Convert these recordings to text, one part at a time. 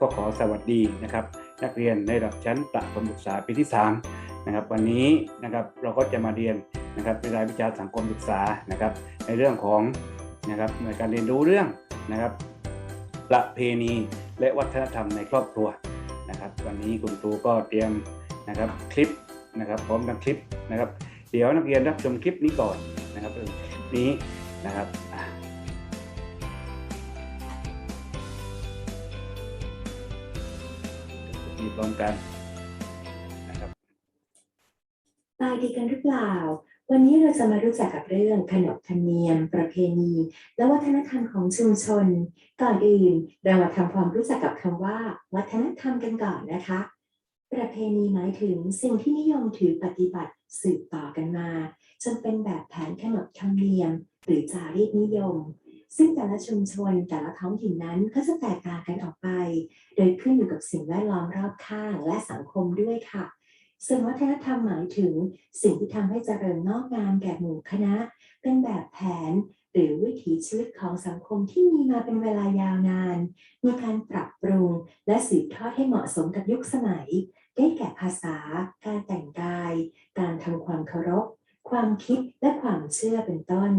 ก็ขอสวัสดีนะครับ นักเรียนในระดับชั้นประถมศึกษาปีที่3นะครับ วันนี้นะครับเราก็จะมาเรียนนะครับในรายวิชาสังคมศึกษานะครับ ในเรื่องของนะครับในการเรียนรู้เรื่องนะครับ ประเพณีและวัฒนธรรมในครอบครัวนะครับ วันนี้คุณครูก็เตรียมนะครับคลิปนะครับพร้อมทั้งคลิปนะครับ เดี๋ยวนักเรียนรับชมคลิปนี้ก่อนนะครับคลิปนี้นะครับ ร้อมกันนะครับสบายดีกันหรือเปล่า วันนี้เราจะมารู้จักกับเรื่องขนบธรรมเนียม ประเพณี และวัฒนธรรมของชุมชน ก่อนอื่นเรามาทำความรู้จักกับคำว่า วัฒนธรรมกันก่อนนะคะ ประเพณีหมายถึงสิ่งที่นิยมถือปฏิบัติสืบต่อกันมา จนเป็นแบบแผนขนบธรรมเนียม หรือจารีตนิยม ซึ่งแต่ละชุมชนแต่ละท้องถิ่นนั้นก็จะแตกต่างกันออกไป โดยขึ้นอยู่กับสิ่งแวดล้อมรอบข้างและสังคมด้วยค่ะส่วนวัฒนธรรมหมายถึงสิ่งที่ทำให้เจริญงอกงามแก่หมู่คณะ เป็นแบบแผน หรือวิถีชีวิตของสังคมที่มีมาเป็นเวลายาวนาน มีการปรับปรุงและสืบทอดให้เหมาะสมกับยุคสมัย ได้แก่ภาษา การแต่งกาย การทำความเคารพ ความคิดและความเชื่อเป็นต้น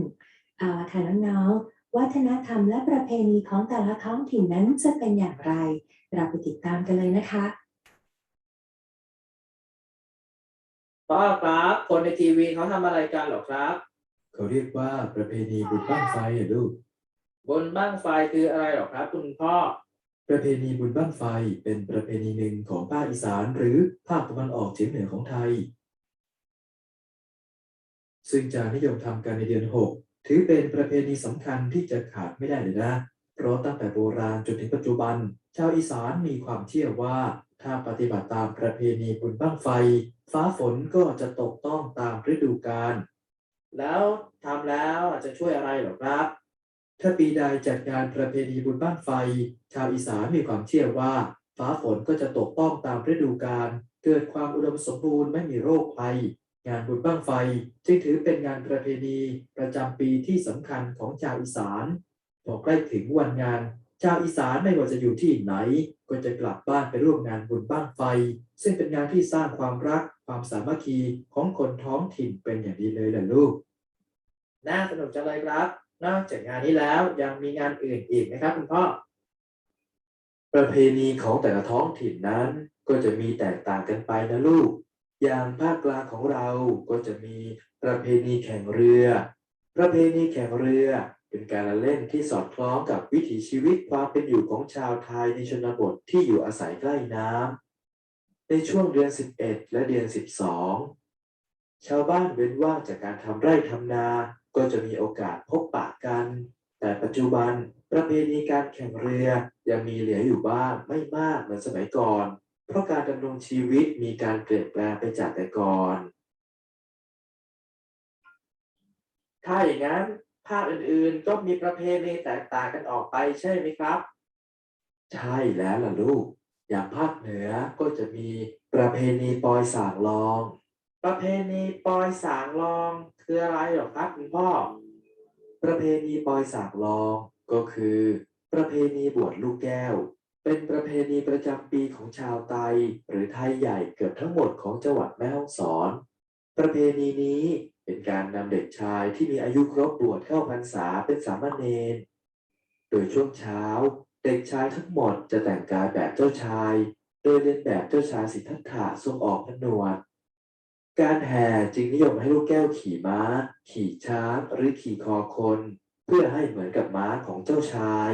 เอาละค่ะน้องๆ วัฒนธรรมและประเพณีของแต่ละท้องถิ่นนั้นจะเป็นอย่างไร เราไปติดตามกันเลยนะคะพ่อครับ คนในทีวีเขาทำอะไรกันเหรอครับ เขาเรียกว่าประเพณีบุญบั้งไฟอะลูก บนบ้างไฟคืออะไรเหรอครับ คุณพ่อ ประเพณีบุญบั้งไฟเป็นประเพณีหนึ่งของภาคอีสานหรือภาคตะวันออกเฉียงเหนือของไทย ซึ่งจะนิยมทำกันในเดือน6 ถือเป็นประเพณีสำคัญที่จะขาดไม่ได้เลยนะ เพราะตั้งแต่โบราณจนถึงปัจจุบัน ชาวอีสานมีความเชื่อว่า ถ้าปฏิบัติตามประเพณีบุญบั้งไฟ ฟ้าฝนก็จะตกต้องตามฤดูกาล แล้วทำแล้วอาจจะช่วยอะไรหรอครับ ถ้าปีใดจัดงานประเพณีบุญบ้างไฟ ชาวอีสานมีความเชื่อว่า ฟ้าฝนก็จะตกต้องตามฤดูกาล เกิดความอุดมสมบูรณ์ไม่มีโรคภัย งานบุญบ้างไฟจึงถือเป็นงานประเพณีประจำปีที่สำคัญของชาวอีสานพอใกล้ถึงวันงานชาวอีสานไม่ว่าจะอยู่ที่ไหน ก็จะกลับบ้านไปร่วมงานบุญบ้างไฟ ซึ่งเป็นงานที่สร้างความรักความสามัคคีของคนท้องถิ่นเป็นอย่างดีเลยล่ะลูก น่าสนุกจังเลยครับ นอกจากงานนี้แล้วยังมีงานอื่นอีกนะครับคุณพ่อ ประเพณีของแต่ละท้องถิ่นนั้น ก็จะมีแตกต่างกันไปนะลูก อย่างภาคกลางของเราก็จะมีประเพณีแข่งเรือ ประเพณีแข่งเรือเป็นการละเล่นที่สอดคล้องกับวิถีชีวิตความเป็นอยู่ของชาวไทยในชนบทที่อยู่อาศัยใกล้น้ำในช่วงเดือน 11 และเดือน 12 ชาวบ้านเว้นว่างจากการทำไร่ทำนา ก็จะมีโอกาสพบปะกัน แต่ปัจจุบันประเพณีการแข่งเรือยังมีเหลืออยู่บ้างไม่มากเหมือนสมัยก่อน เพราะการดำรงชีวิตมีการเปลี่ยนแปลงไปจากแต่ก่อน ถ้าอย่างนั้นภาคอื่นๆก็มีประเพณีแตกต่างกันออกไปใช่ไหมครับ ใช่แล้วล่ะลูก อย่างภาคเหนือก็จะมีประเพณีปอยสางลอง ประเพณีปอยสางลองคืออะไรหรอครับคุณพ่อ ประเพณีปอยสากลองก็คือ ประเพณีบวชลูกแก้ว เป็นประเพณีประจำปีของชาวไตหรือไทยใหญ่เกือบทั้งหมดของจังหวัดแม่ฮ่องสอน ประเพณีนี้เป็นการนำเด็กชายที่มีอายุครบบวชเข้าพรรษาเป็นสามเณร โดยช่วงเช้า เด็กชายทั้งหมดจะแต่งกายแบบเจ้าชาย โดยเลียนแบบเจ้าชายสิทธัตถะทรงออกผนวดการแห่จึงนิยมให้ลูกแก้วขี่ม้า ขี่ช้างหรือขี่คอคน เพื่อให้เหมือนกับม้าของเจ้าชาย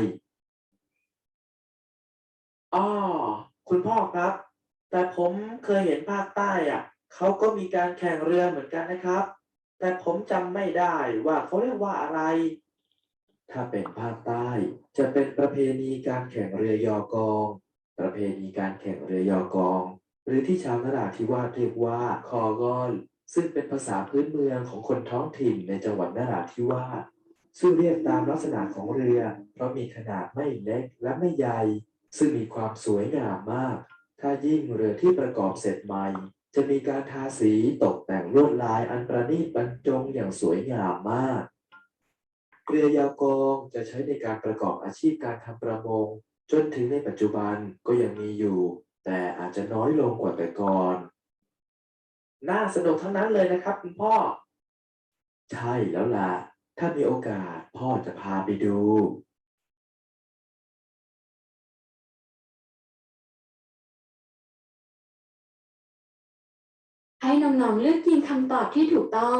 อ๋อคุณพ่อครับ แต่ผมเคยเห็นภาคใต้อะเขาก็มีการแข่งเรือเหมือนกันนะครับ แต่ผมจำไม่ได้ว่าเขาเรียกว่าอะไร ถ้าเป็นภาคใต้จะเป็นประเพณีการแข่งเรือยอกอง ประเพณีการแข่งเรือยอกอง หรือที่ชาวนราธิวาสเรียกว่าคอกอนซึ่งเป็นภาษาพื้นเมืองของคนท้องถิ่นในจังหวัดนราธิวาสซึ่งเรียกตามลักษณะของเรือ เพราะมีขนาดไม่เล็กและไม่ใหญ่ ซึ่งมีความสวยงามมาก ถ้ายิ่งเรือที่ประกอบเสร็จใหม่ จะมีการทาสีตกแต่งลวดลายอันประณีตบรรจงอย่างสวยงามมาก เรือยาวกองจะใช้ในการประกอบอาชีพการทำประมง จนถึงในปัจจุบันก็ยังมีอยู่ แต่อาจจะน้อยลงกว่าแต่ก่อน น่าสนุกทั้งนั้นเลยนะครับคุณพ่อ ใช่แล้วล่ะ ถ้ามีโอกาสพ่อจะพาไปดู ให้น้องๆเลือกทีมคำตอบที่ถูกต้อง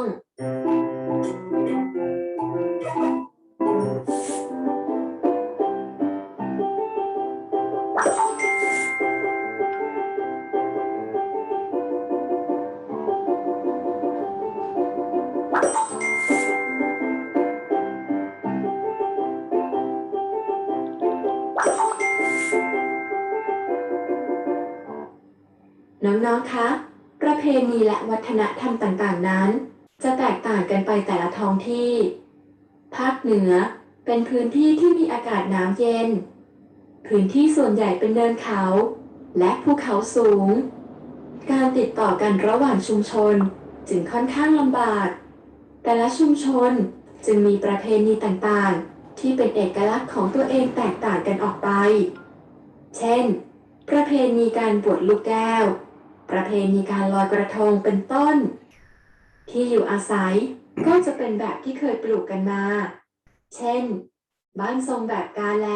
น้องๆคะ ประเพณีและวัฒนธรรมต่างๆนั้น จะแตกต่างกันไปแต่ละท้องที่ ภาคเหนือเป็นพื้นที่ที่มีอากาศหนาวเย็น พื้นที่ส่วนใหญ่เป็นเนินเขา และภูเขาสูง การติดต่อกันระหว่างชุมชนจึงค่อนข้างลำบาก แต่ละชุมชนจึงมีประเพณีต่างๆ ที่เป็นเอกลักษณ์ของตัวเองแตกต่างกันออกไป เช่น ประเพณีการบวชลูกแก้ว ประเพณีการลอยกระทงเป็นต้น ที่อยู่อาศัยก็จะเป็นแบบที่เคยปลูกกันมา เช่น บ้านทรงแบบกาแล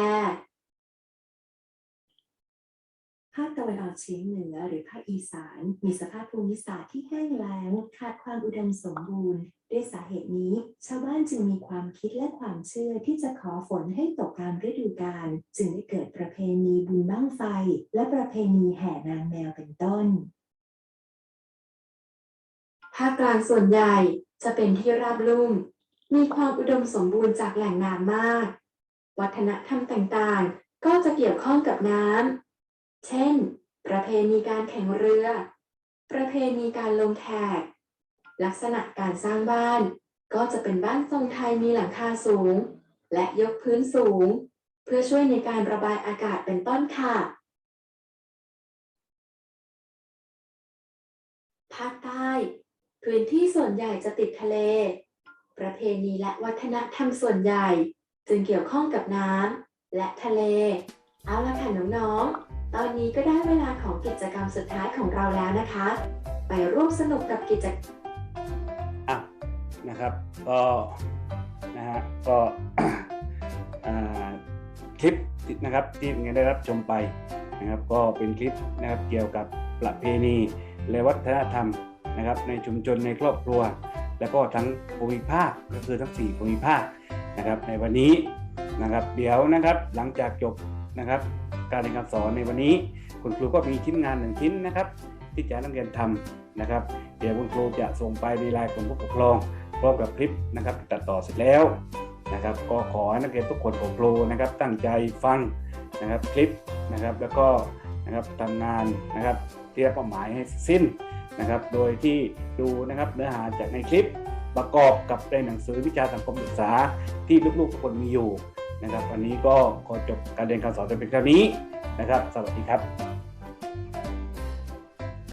ภาคตะวันออกเฉียงเหนือหรือภาคอีสาน มีสภาพภูมิศาสตร์ที่แห้งแล้งขาดความอุดมสมบูรณ์ ด้วยสาเหตุนี้ ชาวบ้านจึงมีความคิดและความเชื่อที่จะขอฝนให้ตกตามฤดูกาลจึงได้เกิดประเพณีบุญบั้งไฟ และประเพณีแห่นางแมวเป็นต้น ภาคกลางส่วนใหญ่จะเป็นที่ราบลุ่ม มีความอุดมสมบูรณ์จากแหล่งน้ำมาก วัฒนธรรมต่างๆ ก็จะเกี่ยวข้องกับน้ำ เช่น ประเพณีการแข่งเรือ ประเพณีการลงแขก ลักษณะการสร้างบ้าน ก็จะเป็นบ้านทรงไทยมีหลังคาสูง และยกพื้นสูง เพื่อช่วยในการระบายอากาศเป็นต้นค่ะภาคใต้ พื้นที่ส่วนใหญ่จะติดทะเล ประเพณีและวัฒนธรรมส่วนใหญ่ จึงเกี่ยวข้องกับน้ำและทะเล เอาละค่ะน้องๆ ตอนนี้ก็ได้เวลาของกิจกรรมสุดท้ายของเราแล้วนะคะ ไปร่วมสนุกกับกิจกรรมอะนะครับก็นะฮะก็คลิปนะครับที่เงินได้รับชมไปนะครับ ก็เป็นคลิปนะครับเกี่ยวกับประเพณีและวัฒนธรรม นะครับในชุมชนในครอบครัว แล้วก็ทั้งภูมิภาคก็คือทั้ง 4 ภูมิภาคนะครับ ในวันนี้นะครับเดี๋ยวนะครับหลังจากจบนะครับ การเรียนการสอนในวันนี้ คุณครูก็มีชิ้นงานหนึ่งชิ้นนะครับ ที่จะนักเรียนทำนะครับ เดี๋ยวคุณครูจะส่งไปในไลน์ของผู้ปกครองพร้อมกับคลิปนะครับตัดต่อเสร็จแล้วนะครับ ก็ขอให้นักเรียนทุกคนของครูนะครับ ตั้งใจฟังนะครับคลิปนะครับ แล้วก็ นะครับทำงานนะครับที่รับเป้าหมายให้สิ้นนะครับ โดยที่ดูนะครับเนื้อหาจากในคลิปประกอบกับในหนังสือวิชาสังคมศึกษาที่ลูกๆทุกคนมีอยู่นะครับ วันนี้ก็ขอจบการเรียนการสอนแต่เพียงเท่านี้นะครับ สวัสดีครับ